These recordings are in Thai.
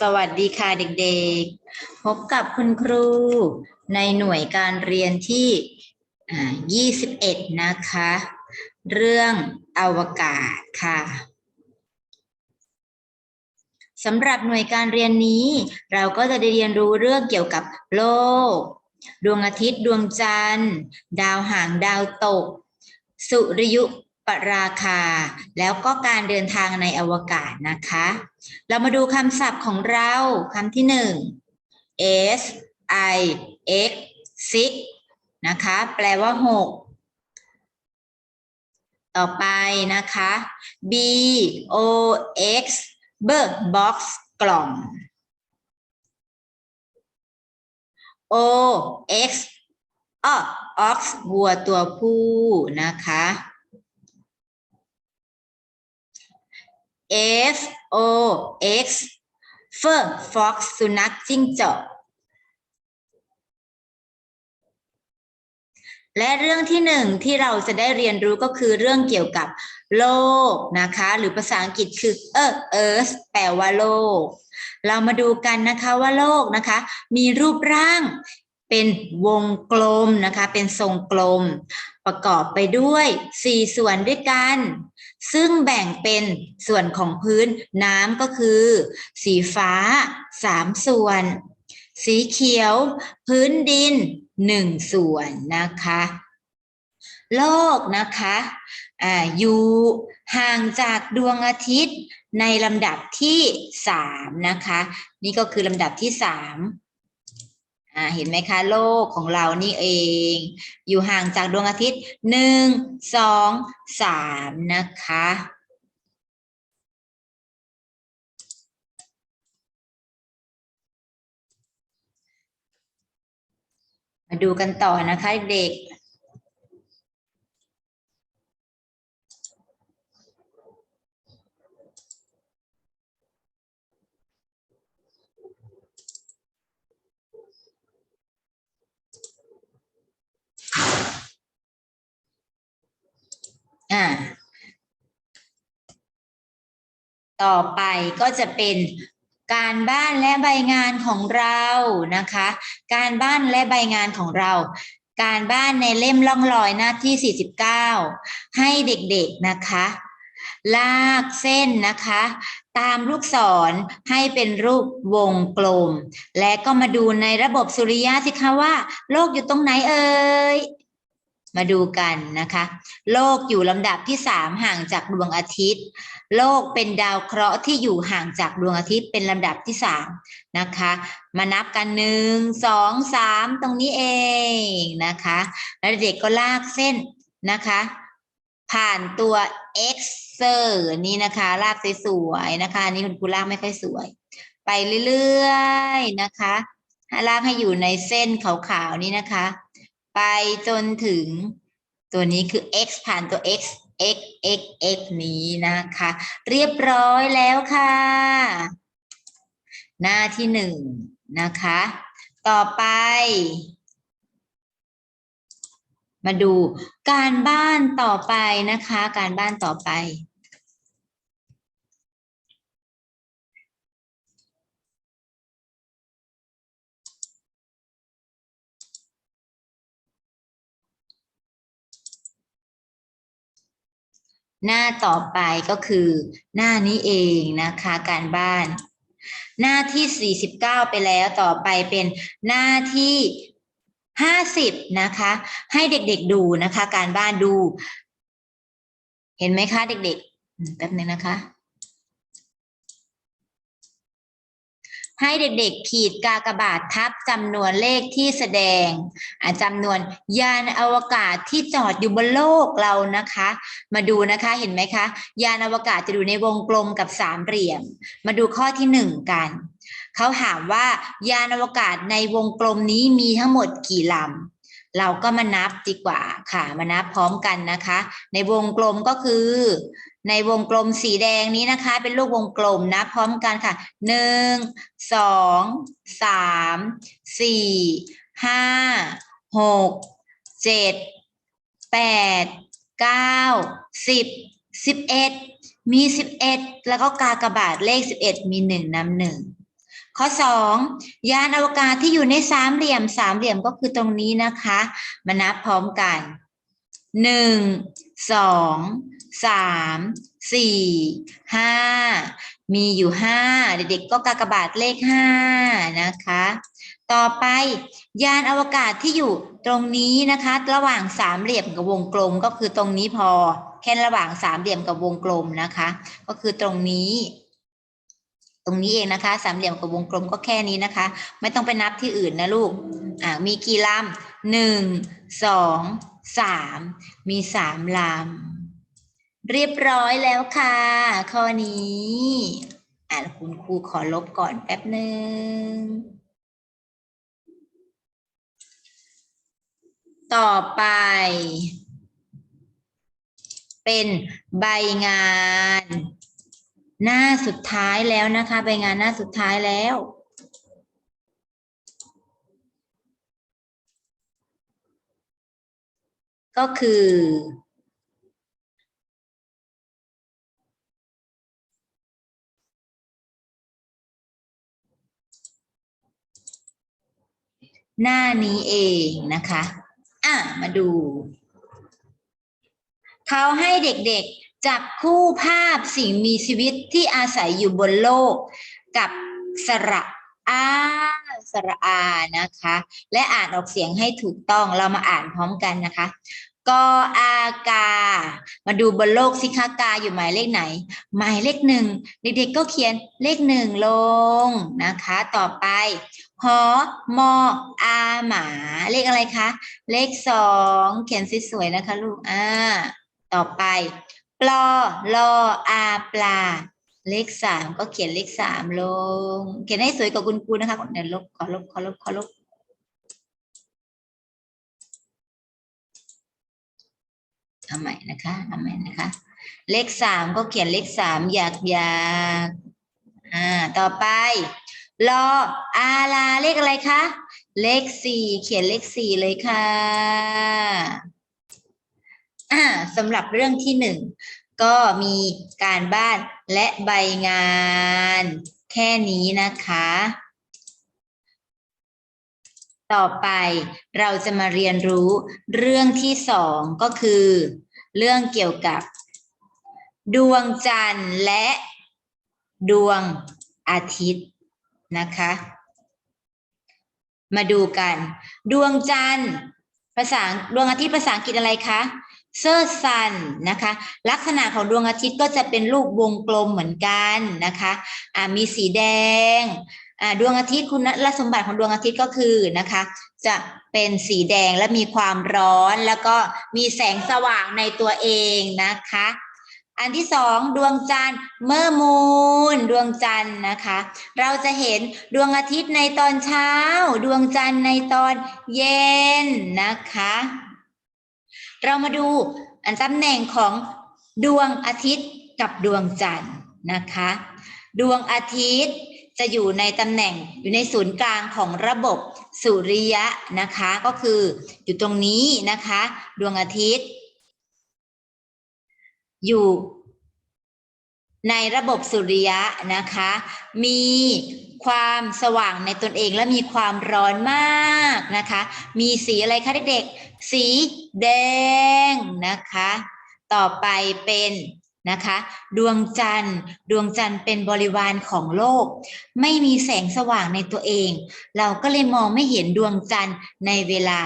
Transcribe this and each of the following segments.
สวัสดีค่ะเด็กๆ พบกับคุณครูในหน่วยการเรียนที่ 21 นะคะ เรื่องอวกาศค่ะสำหรับหน่วยการเรียนนี้ เราก็จะได้เรียนรู้เรื่องเกี่ยวกับโลก ดวงอาทิตย์ดวงจันทร์ ดาวหางดาวตก สุริยุ ปราคา แล้วก็การเดินทางในอวกาศนะคะ เรามาดูคำศัพท์ของเราคำที่หนึ่ง s i x six นะคะ แปลว่าหกต่อไปนะคะ b o x b box กล่อง o x อ้อ ox วัวตัวผู้นะคะ F O X เฟอร์ฟ็อกสุนัขจิ้งจอกและเรื่องที่หนึ่งที่เราจะได้เรียนรู้ก็คือเรื่องเกี่ยวกับโลกนะคะ หรือภาษาอังกฤษคือเออ earth แปลว่าโลก เรามาดูกันนะคะว่าโลกนะคะ มีรูปร่างเป็นวงกลมนะคะ เป็นทรงกลม ประกอบไปด้วยสี่ส่วนด้วยกัน ซึ่งแบ่งเป็นส่วนของพื้นน้ำก็คือ สีฟ้าสามส่วน สีเขียว พื้นดินหนึ่งส่วนนะคะ โลกนะคะอ่าอยู่ห่างจากดวงอาทิตย์ในลำดับที่สามนะคะ นี่ก็คือลำดับที่สาม อ่าเห็นไหมคะโลกของเรานี่เอง อยู่ห่างจากดวงอาทิตย์หนึ่งสองสามนะคะมาดูกันต่อนะคะเด็ก อ่าต่อไปก็จะเป็นการบ้านและใบงานของเรานะคะ การบ้านและใบงานของเรา การบ้านในเล่มล่องลอยหน้าที่ 49 ให้เด็กๆนะคะ ลากเส้นนะคะ ตามลูกศรให้เป็นรูปวงกลม และก็มาดูในระบบสุริยะสิคะว่า โลกอยู่ตรงไหนเอ่ย มาดูกันนะคะ โลกอยู่ลำดับที่สามห่างจากดวงอาทิตย์ โลกเป็นดาวเคราะห์ที่อยู่ห่างจากดวงอาทิตย์เป็นลำดับที่สามนะคะ มานับกันหนึ่งสองสามตรงนี้เองนะคะ แล้วเด็กก็ลากเส้นนะคะ ผ่านตัว x เซอร์นี่นะคะลากสวยๆนะคะนนี้คุณครูลากไม่ค่อยสวย ไปเรื่อยๆนะคะลากให้อยู่ในเส้นขาวๆนี้นะคะ ไปจนถึงตัวนี้คือ x ผ่านตัว x x x x นี้นะคะ เรียบร้อยแล้วค่ะ หน้าที่หนึ่งนะคะ ต่อไป มาดูการบ้านต่อไปนะคะ การบ้านต่อไป หน้าต่อไปก็คือหน้านี้เองนะคะการบ้าน หน้าที่ 49 ไปแล้วต่อไปเป็นหน้าที่ 50 นะคะ ให้เด็กๆดูนะคะ การบ้านดู เห็นไหมคะเด็กๆแป๊บนึงนะคะ ให้เด็กๆขีดกากบาททับจำนวนเลขที่แสดงจำนวนยานอวกาศที่จอดอยู่บนโลกเรานะคะ มาดูนะคะเห็นไหมคะ ยานอวกาศจะอยู่ในวงกลมกับสามเหลี่ยม มาดูข้อที่หนึ่งกันเขาถามว่ายานอวกาศในวงกลมนี้มีทั้งหมดกี่ลำ เราก็มานับดีกว่าค่ะ มานับพร้อมกันนะคะ ในวงกลมก็คือ ในวงกลมสีแดงนี้นะคะ เป็นรูปวงกลมนับพร้อมกันค่ะหนึ่งสองสามสี่ห้าหกเจ็ดแปดเก้าสิบสิบเอ็ดมีสิบเอ็ดแล้วก็กากระบาทเลขสิบเอ็ดมีหนึ่งนำหนึ่ง ข้อสองยานอวกาศที่อยู่ในสามเหลี่ยมสามเหลี่ยมก็คือตรงนี้นะคะ มานับพร้อมกันหนึ่งสองสามสี่ห้ามีอยู่ห้าเด็กๆก็กากบาทเลขห้านะคะ ต่อไปยานอวกาศที่อยู่ตรงนี้นะคะ ระหว่างสามเหลี่ยมกับวงกลมก็คือตรงนี้พอ แค่ระหว่างสามเหลี่ยมกับวงกลมนะคะ ก็คือตรงนี้ ตรงนี้เองนะคะ สามเหลี่ยมกับวงกลมก็แค่นี้นะคะ ไม่ต้องไปนับที่อื่นนะลูกอ่ามีกี่ลำหนึ่งสองสามมีสามลำเรียบร้อยแล้วค่ะ ข้อนี้อ่าคุณครูขอลบก่อนแป๊บหนึ่งต่อไป เป็นใบงาน หน้าสุดท้ายแล้วนะคะใบงานหน้าสุดท้ายแล้ว ก็คือ หน้านี้เองนะคะ อะ มาดู เขาให้เด็กๆ จับคู่ภาพสิ่งมีชีวิตที่อาศัยอยู่บนโลก กับสระอาสระอานะคะ และอ่านออกเสียงให้ถูกต้องเรามาอ่านพร้อมกันนะคะกออากา มาดูบนโลกสิคะกาอยู่หมายเลขไหน หมายเลขหนึ่งเด็กๆก็เขียนเลขหนึ่งลงนะคะ ต่อไปหอมออาหมา เลขอะไรคะ เลขสองเขียนสวยๆนะคะลูกอ่าต่อไป ปลอลออาปลา เลขสามก็เขียนเลขสามลง เขียนให้สวยกว่าคุณครูนะคะเดี๋ยวลบขอลบขอลบขอลบเอาใหม่นะคะเอาใหม่นะคะ เลขสามก็เขียนเลขสามอยากอยากอ่าต่อไปรออาลาเลขอะไรคะ เลขสี่เขียนเลขสี่เลยค่ะ อ่าสำหรับเรื่องที่หนึ่งก็มีการบ้านและใบงานแค่นี้นะคะ ต่อไปเราจะมาเรียนรู้เรื่องที่สองก็คือ เรื่องเกี่ยวกับ ดวงจันทร์และดวงอาทิตย์นะคะ มาดูกัน ดวงจันทร์ภาษาดวงอาทิตย์ภาษาอังกฤษอะไรคะ เซอร์ซันนะคะ ลักษณะของดวงอาทิตย์ก็จะเป็นรูปวงกลมเหมือนกันนะคะอ่ามีสีแดงดวงอาทิตย์คุณลักษณะสมบัติของดวงอาทิตย์ก็คือนะคะ จะเป็นสีแดงและมีความร้อนแล้วก็มีแสงสว่างในตัวเองนะคะ อันที่สองดวงจันทร์เมื่อมูนดวงจันทร์นะคะ เราจะเห็นดวงอาทิตย์ในตอนเช้า ดวงจันทร์ในตอนเย็นนะคะ เรามาดูอันตำแหน่งของดวงอาทิตย์กับดวงจันทร์นะคะ ดวงอาทิตย์จะอยู่ในตำแหน่งอยู่ในศูนย์กลางของระบบสุริยะนะคะ ก็คืออยู่ตรงนี้นะคะ ดวงอาทิตย์ อยู่ในระบบสุริยะนะคะ มี ความสว่างในตนเองและมีความร้อนมากนะคะ มีสีอะไรคะเด็กๆ สีแดงนะคะ ต่อไปเป็นนะคะดวงจันทร์ ดวงจันทร์เป็นบริวารของโลก ไม่มีแสงสว่างในตัวเอง เราก็เลยมองไม่เห็นดวงจันทร์ในเวลา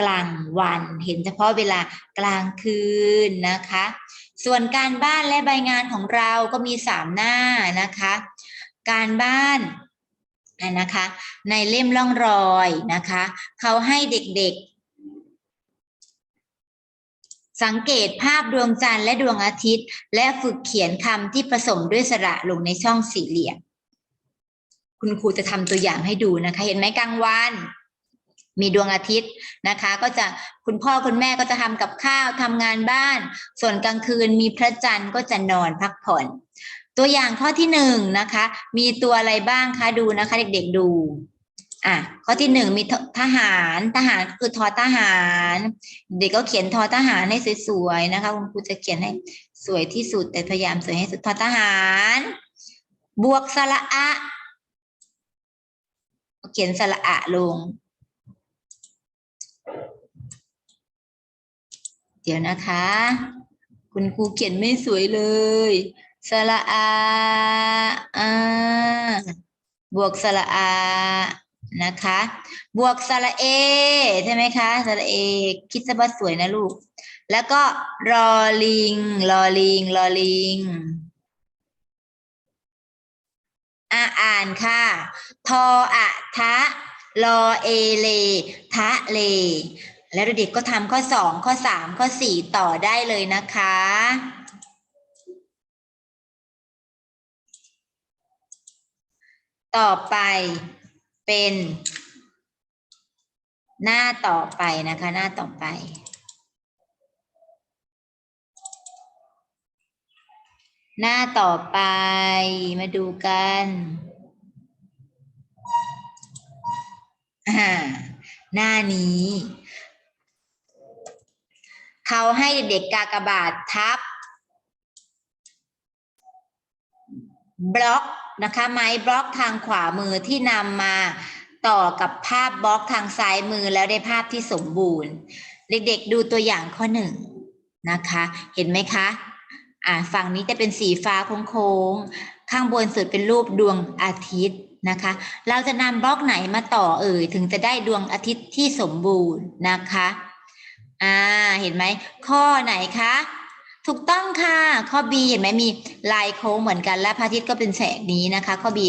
กลางวัน เห็นเฉพาะเวลากลางคืนนะคะ ส่วนการบ้านและใบงานของเราก็มีสามหน้านะคะ การบ้าน นะคะในเล่มร่องรอยนะคะเขาให้เด็กๆ สังเกตภาพดวงจันทร์และดวงอาทิตย์ และฝึกเขียนคำที่ผสมด้วยสระลงในช่องสี่เหลี่ยม คุณครูจะทำตัวอย่างให้ดูนะคะ เห็นไหมกลางวันมีดวงอาทิตย์นะคะ ก็จะคุณพ่อคุณแม่ก็จะทำกับข้าวทำงานบ้าน ส่วนกลางคืนมีพระจันทร์ก็จะนอนพักผ่อน ตัวอย่างข้อที่หนึ่งนะคะ มีตัวอะไรบ้างคะดูนะคะ เด็กๆดูอะข้อที่หนึ่งมีทหารทหารคือทอทหาร เด็กก็เขียนทอทหารให้สวยๆนะคะคุณครูจะเขียนให้สวยที่สุด แต่พยายามสวยให้สุดทอทหาร บวกสระอะ เขียนสระอะลง เดี๋ยวนะคะ คุณครูเขียนไม่สวยเลย สระอาอาบวกสระอานะคะ บวกสระเอ ใช่ไหมคะสระเอ คิดซะว่าสวยนะลูก แล้วก็รอลิงรอลิงรอลิงอ่าอ่านค่ะ ทออะทะรอเอเล ทะเล แล้วเด็กก็ทำข้อสองข้อสามข้อสี่ต่อได้เลยนะคะ ต่อไปเป็น หน้าต่อไปนะคะ หน้าต่อไปหน้าต่อไปมาดูกันหน้านี้ เขาให้เด็กกากบาททับ บล็อก นะคะ ไม้บล็อกทางขวามือที่นำมาต่อกับภาพบล็อกทางซ้ายมือแล้วได้ภาพที่สมบูรณ์ เด็กๆดูตัวอย่างข้อหนึ่งนะคะ เห็นไหมคะอ่าฝั่งนี้จะเป็นสีฟ้าโค้งๆข้างบนสุดเป็นรูปดวงอาทิตย์นะคะ เราจะนำบล็อกไหนมาต่อเอ่ยถึงจะได้ดวงอาทิตย์ที่สมบูรณ์นะคะอ่าเห็นไหมข้อไหนคะ ถูกต้องค่ะ ข้อ B เห็นไหมมีลายโค้งเหมือนกัน และพระอาทิตย์ก็เป็นแสงนี้นะคะ ข้อ B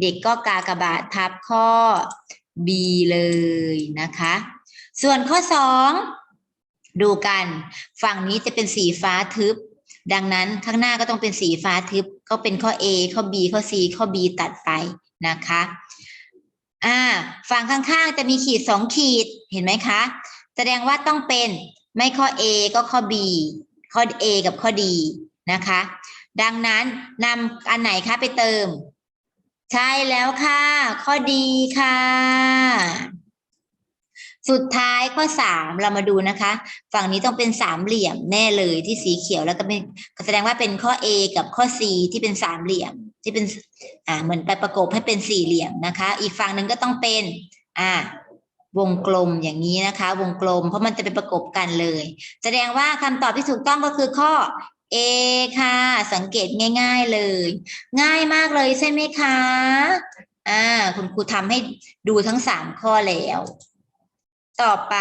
เด็กก็กากระบาททับข้อ B เลยนะคะ ส่วนข้อ 2 ดูกัน ฝั่งนี้จะเป็นสีฟ้าทึบ ดังนั้นข้างหน้าก็ต้องเป็นสีฟ้าทึบ ก็เป็นข้อ A ข้อ B ข้อ C ข้อ B ตัดไปนะคะอ่าฝั่งข้างๆจะมีขีดสองขีดเห็นไหมคะ แสดงว่าต้องเป็นไม่ข้อ A ก็ข้อ B ข้อ A กับข้อ D นะคะ ดังนั้นนำอันไหนคะไปเติม ใช่แล้วค่ะ ข้อดีค่ะ สุดท้ายข้อสามเรามาดูนะคะ ฝั่งนี้ต้องเป็นสามเหลี่ยมแน่เลยที่สีเขียวแล้วก็เป็นแสดงว่าเป็นข้อ A กับข้อ C ที่เป็นสามเหลี่ยมที่เป็นอ่าเหมือนไปประกบให้เป็นสี่เหลี่ยมนะคะ อีกฝั่งหนึ่งก็ต้องเป็น อ่า วงกลมอย่างนี้นะคะ วงกลม เพราะมันจะเป็นประกบกันเลย แสดงว่าคำตอบที่ถูกต้องก็คือข้อ A ค่ะ สังเกตง่าย ๆเลย ง่ายมากเลยใช่ไหมคะ อ่า คุณครูทำให้ดูทั้งสามข้อแล้ว ต่อไป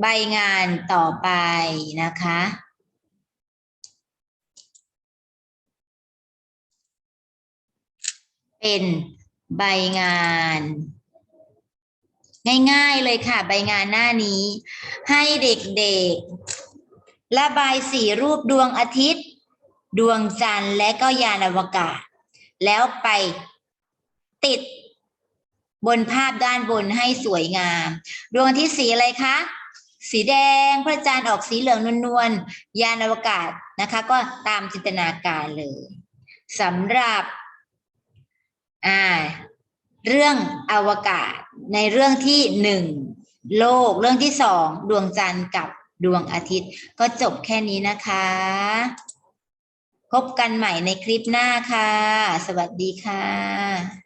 ใบงานต่อไปนะคะ เป็นใบงาน ง่ายๆเลยค่ะ ใบงานหน้านี้ ให้เด็กๆระบายสีรูปดวงอาทิตย์ ดวงจันทร์และก็ยานอวกาศ แล้วไปติดบนภาพด้านบนให้สวยงาม ดวงอาทิตย์สีอะไรคะสีแดงพระจันทร์ออกสีเหลืองนวลๆยานอวกาศนะคะ ก็ตามจินตนาการเลยสำหรับ อ่า เรื่องอวกาศในเรื่องที่หนึ่งโลก เรื่องที่สองดวงจันทร์กับดวงอาทิตย์ ก็จบแค่นี้นะคะ พบกันใหม่ในคลิปหน้าค่ะ สวัสดีค่ะ